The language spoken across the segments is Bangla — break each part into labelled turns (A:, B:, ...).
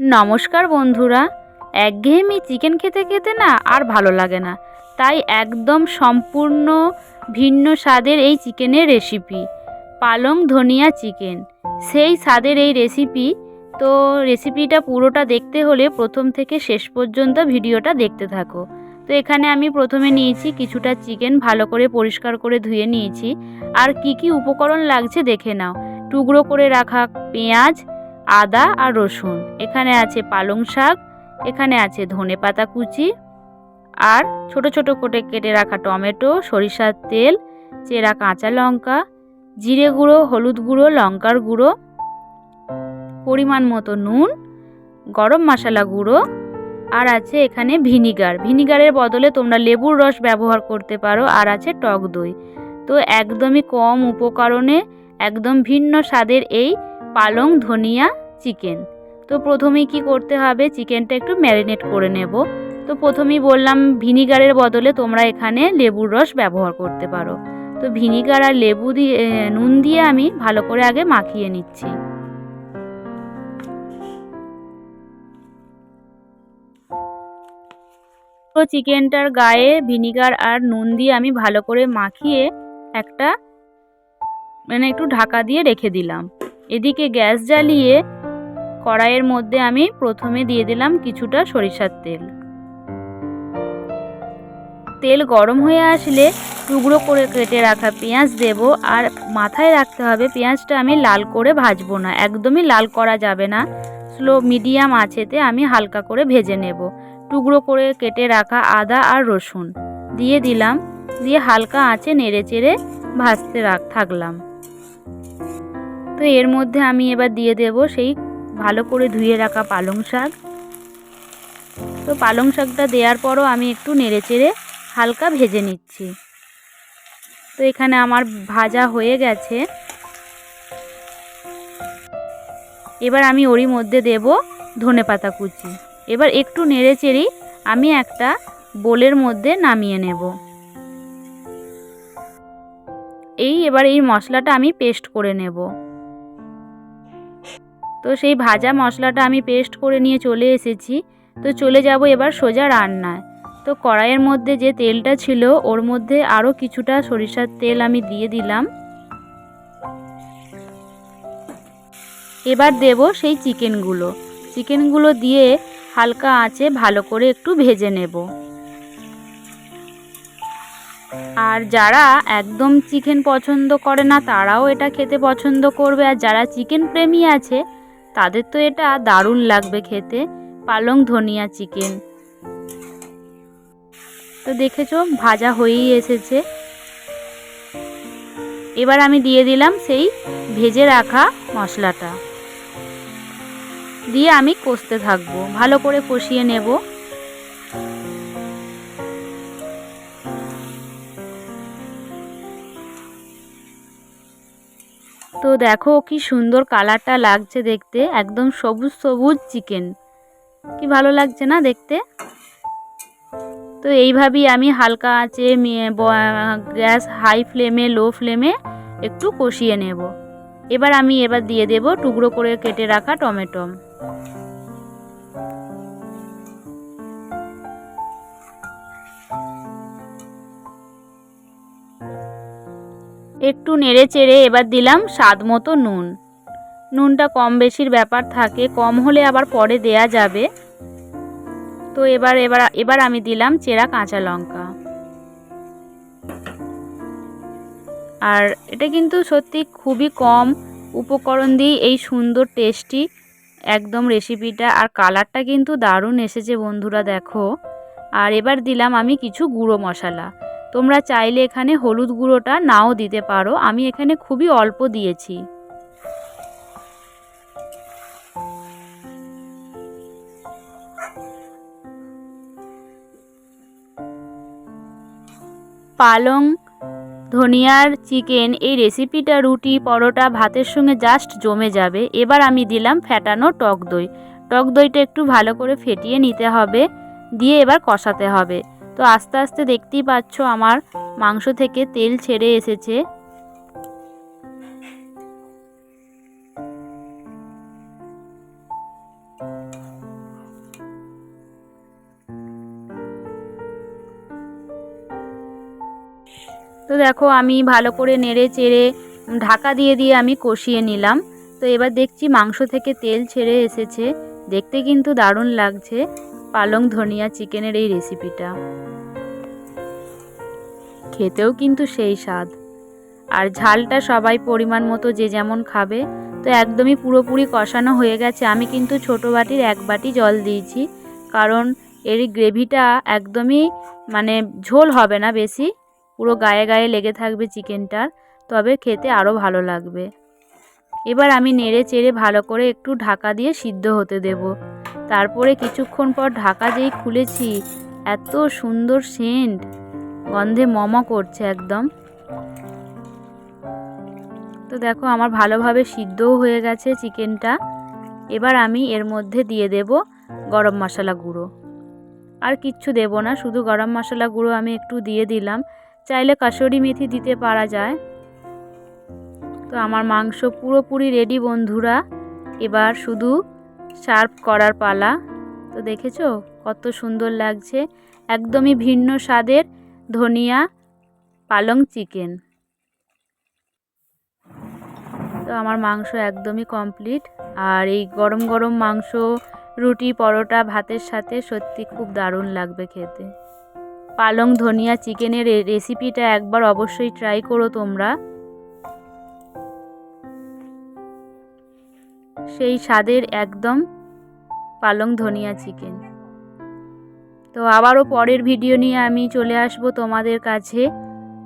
A: নমস্কার বন্ধুরা, একঘেয়েমি চিকেন খেতে খেতে না আর ভালো লাগে না। তাই একদম সম্পূর্ণ ভিন্ন স্বাদের এই চিকেনের রেসিপি পালং ধনিয়া চিকেন। সেই স্বাদের এই রেসিপি তো রেসিপিটা পুরোটা দেখতে হলে প্রথম থেকে শেষ পর্যন্ত ভিডিওটা দেখতে থাকো। তো এখানে আমি প্রথমে নিয়েছি কিছুটা চিকেন ভালো করে পরিষ্কার করে ধুয়ে নিয়েছি। আর কি কি উপকরণ লাগছে দেখে নাও। টুকরো করে রাখা পেঁয়াজ আদা আর রসুন। এখানে আছে পালং শাক, এখানে আছে ধনে পাতা কুচি আর ছোট ছোট করে কেটে রাখা টমেটো, সরিষার তেল, চেরা কাঁচা লঙ্কা, জিরে গুঁড়ো, হলুদ গুঁড়ো, লঙ্কার গুঁড়ো, পরিমাণ মতো নুন, গরম মশলা গুঁড়ো আর আছে এখানে ভিনিগার। ভিনিগারের বদলে তোমরা লেবুর রস ব্যবহার করতে পারো আর আছে টক দই। তো একদমই কম উপকরণে, একদম ভিন্ন স্বাদের এই পালং ধনিয়া চিকেন। তো প্রথমেই কি করতে হবে, চিকেনটা একটু ম্যারিনেট করে নেব। তো প্রথমেই বললাম ভিনিগারের বদলে তোমরা এখানে লেবুর রস ব্যবহার করতে পারো। তো ভিনিগার আর লেবু দিয়ে নুন দিয়ে আমি ভালো করে আগে মাখিয়ে নিচ্ছি। তো চিকেনটার গায়ে ভিনিগার আর নুন দিয়ে আমি ভালো করে মাখিয়ে একটা মানে একটু ঢাকা দিয়ে রেখে দিলাম। এদিকে গ্যাস জ্বালিয়ে কড়াইয়ের মধ্যে আমি প্রথমে দিয়ে দিলাম কিছুটা সরিষার তেল। তেল গরম হয়ে আসলে টুকরো করে কেটে রাখা পেঁয়াজ দেব আর মাথায় রাখতে হবে পেঁয়াজটা আমি লাল করে ভাজবো না, একদমই লাল করা যাবে না। স্লো মিডিয়াম আঁচেতে আমি হালকা করে ভেজে নেব। টুকরো করে কেটে রাখা আদা আর রসুন দিয়ে দিলাম, দিয়ে হালকা আঁচে নেড়ে চেড়ে ভাজতে রাখ, থাকলাম। তো এর মধ্যে আমি এবার দিয়ে দেব সেই ভালো করে ধুয়ে রাখা পালং শাক। তো পালং শাকটা দেওয়ার পরও আমি একটু নেড়ে চেড়ে হালকা ভেজে নিচ্ছি। তো এখানে আমার ভাজা হয়ে গেছে। এবার আমি ওরই মধ্যে দেব ধনে পাতা কুচি। এবার একটু নেড়ে চেড়েই আমি একটা বোলের মধ্যে নামিয়ে নেব। এই এবার এই মশলাটা আমি পেস্ট করে নেব। তো সেই ভাজা মশলাটা আমি পেস্ট করে নিয়ে চলে এসেছি। তো চলে যাব এবার সোজা রান্নায়। তো কড়াইয়ের মধ্যে যে তেলটা ছিল ওর মধ্যে আরও কিছুটা সরিষার তেল আমি দিয়ে দিলাম। এবার দেব সেই চিকেনগুলো। চিকেনগুলো দিয়ে হালকা আঁচে ভালো করে একটু ভেজে নেব। আর যারা একদম চিকেন পছন্দ করে না তারাও এটা খেতে পছন্দ করবে। আর যারা চিকেন প্রেমী আছে তাদের তো এটা দারুণ লাগবে খেতে। পালং ধনিয়া চিকেন। তো দেখেছ, ভাজা হয়েই এসেছে। এবার আমি দিয়ে দিলাম সেই ভেজে রাখা মশলাটা। দিয়ে আমি কষতে থাকব, ভালো করে কষিয়ে নেব। তো দেখো কি সুন্দর কালারটা লাগছে দেখতে, একদম সবুজ সবুজ চিকেন। কি ভালো লাগছে না দেখতে? তো এইভাবেই আমি হালকা আঁচে গ্যাস হাই ফ্লেমে, লো ফ্লেমে একটু কষিয়ে নেব। এবার আমি এবার দিয়ে দেব টুকরো করে কেটে রাখা টমেটো। একটু নেড়ে চেড়ে এবার দিলাম স্বাদ মতো নুন। নুনটা কম বেশির ব্যাপার থাকে, কম হলে আবার পরে দেয়া যাবে। তো এবার এবার এবার আমি দিলাম চেরা কাঁচা লঙ্কা। আর এটা কিন্তু সত্যি খুবই কম উপকরণ দিয়ে এই সুন্দর টেস্টি একদম রেসিপিটা আর কালারটা কিন্তু দারুণ এসেছে বন্ধুরা, দেখো। আর এবার দিলাম আমি কিছু গুঁড়ো মশলা। তোমরা চাইলে এখানে হলুদ গুঁড়োটা নাও দিতে পারো। আমি এখানে খুবই অল্প দিয়েছি। পালং, ধনিয়ার চিকেন, এই রেসিপিটা রুটি, পরোটা, ভাতের সঙ্গে জাস্ট জমে যাবে। এবার আমি দিলাম ফ্যাটানো টক দই। টক দইটা একটু ভালো করে ফেটিয়ে নিতে হবে। দিয়ে এবার কষাতে হবে। তো আস্তে আস্তে দেখতেই পাচ্ছ আমার মাংস থেকে তেল ছেড়ে এসেছে। তো দেখো আমি ভালো করে নেড়ে চেড়ে ঢাকা দিয়ে দিয়ে আমি কষিয়ে নিলাম। তো এবার দেখছি মাংস থেকে তেল ছেড়ে এসেছে। দেখতে কিন্তু দারুণ লাগছে। পালং ধনিয়া চিকেনের এই রেসিপিটা খেতেও কিন্তু সেই স্বাদ। আর ঝালটা সবাই পরিমাণ মতো যে যেমন খাবে, তো একদমই পুরোপুরি কষানো হয়ে গেছে। আমি কিন্তু ছোটো বাটির এক বাটি জল দিয়েছি, কারণ এর গ্রেভিটা একদমই মানে ঝোল হবে না বেশি, পুরো গায়ে গায়ে লেগে থাকবে চিকেনটার, তবে খেতে আরও ভালো লাগবে। এবার আমি নেড়ে চেড়ে ভালো করে একটু ঢাকা দিয়ে সিদ্ধ হতে দেব। তারপরে কিছুক্ষণ পর ঢাকা যেই খুলেছি, এত সুন্দর সেন্ট। গন্ধে মম করছে একদম। তো দেখো, আমার ভালোভাবে সিদ্ধও হয়ে গেছে চিকেনটা। এবার আমি এর মধ্যে দিয়ে দেব গরম মশলা গুঁড়ো। আর কিচ্ছু দেব না, শুধু গরম মশলা গুঁড়ো আমি একটু দিয়ে দিলাম। চাইলে কাসুরি মেথি দিতে পারা যায়। তো আমার মাংস পুরোপুরি রেডি বন্ধুরা। এবার শুধু সার্ভ করার পালা। তো দেখেছ? কত সুন্দর লাগছে। একদমই ভিন্ন স্বাদের ধনিয়া পালং চিকেন। তো আমার মাংস একদমই কমপ্লিট। আর এই গরম গরম মাংস, রুটি, পরোটা, ভাতের সাথে সত্যি খুব দারুণ লাগবে খেতে। পালং ধনিয়া চিকেনের রেসিপিটা একবার অবশ্যই ট্রাই করো তোমরা। সেই স্বাদের একদম পালং ধনিয়া চিকেন। তো আবারও পরের ভিডিও নিয়ে আমি চলে আসব তোমাদের কাছে।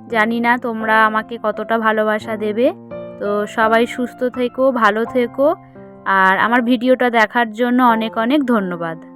A: জানি না তোমরা আমাকে কতটা ভালোবাসা দেবে। তো সবাই সুস্থ থেকো, ভালো থেকো। আর আমার ভিডিওটা দেখার জন্য অনেক অনেক ধন্যবাদ।